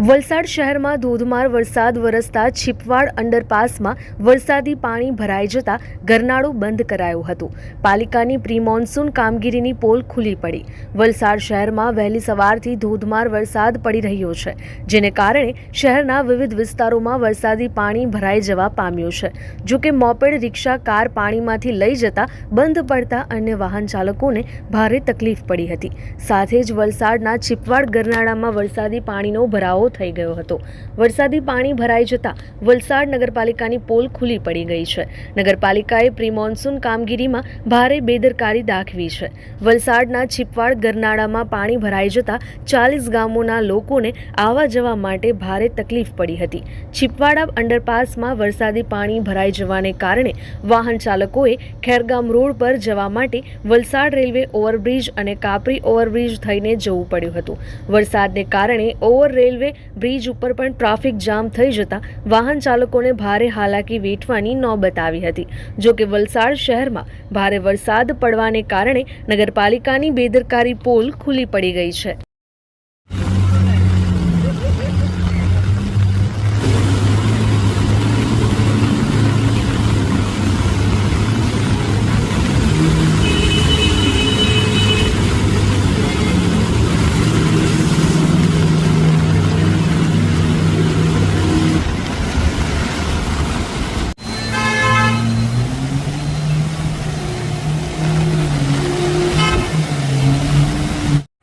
વલસાડ શહેરમાં ધોધમાર વરસાદ વરસતા છીપવાડ અંડરપાસમાં વરસાદી પાણી ભરાઈ જતા ઘરનાળું બંધ કરાયું હતું. પાલિકાની પ્રી મોન્સૂન કામગીરીની પોલ ખુલ્લી પડી. વલસાડ શહેરમાં વહેલી સવારથી ધોધમાર વરસાદ પડી રહ્યો છે, જેને કારણે શહેરના વિવિધ વિસ્તારોમાં વરસાદી પાણી ભરાઈ જવા પામ્યું છે. જો કે મોપેડ રિક્ષા કાર પાણીમાંથી લઈ જતા બંધ પડતા અન્ય વાહન ચાલકોને ભારે તકલીફ પડી હતી. સાથે જ વલસાડના છીપવાડ ગરનાળામાં વરસાદી પાણીનો ભરાવો થઈ ગયો હતો. વરસાદી પાણી ભરાઈ જતા વલસાડ નગરપાલિકાની પોલ ખુલ્લી પડી ગઈ છે. નગરપાલિકાએ પ્રી કામગીરીમાં ભારે બેદરકારી દાખવી છે. વલસાડના છીપવાડ ગરનાળામાં પાણી ભરાઈ જતા ચાલીસ ગામોના લોકોને આવવા જવા માટે ભારે તકલીફ પડી હતી. છીપવાડા અંડરપાસમાં વરસાદી પાણી ભરાઈ જવાને કારણે વાહન ચાલકોએ ખેરગામ રોડ પર જવા માટે વલસાડ રેલવે ઓવરબ્રિજ અને કાપરી ઓવરબ્રિજ થઈને જવું પડ્યું હતું. વરસાદને કારણે ઓવર રેલવે બ્રિજ ઉપર પણ ટ્રાફિક જામ થઈ જતા વાહન ચાલકોને ભારે હાલાકી વેઠવાની નોબત આવી હતી. જો કે વલસાડ શહેરમાં ભારે વરસાદ પડવાને કારણે નગરપાલિકાની બેદરકારી પોલ ખુલ્લી પડી ગઈ છે.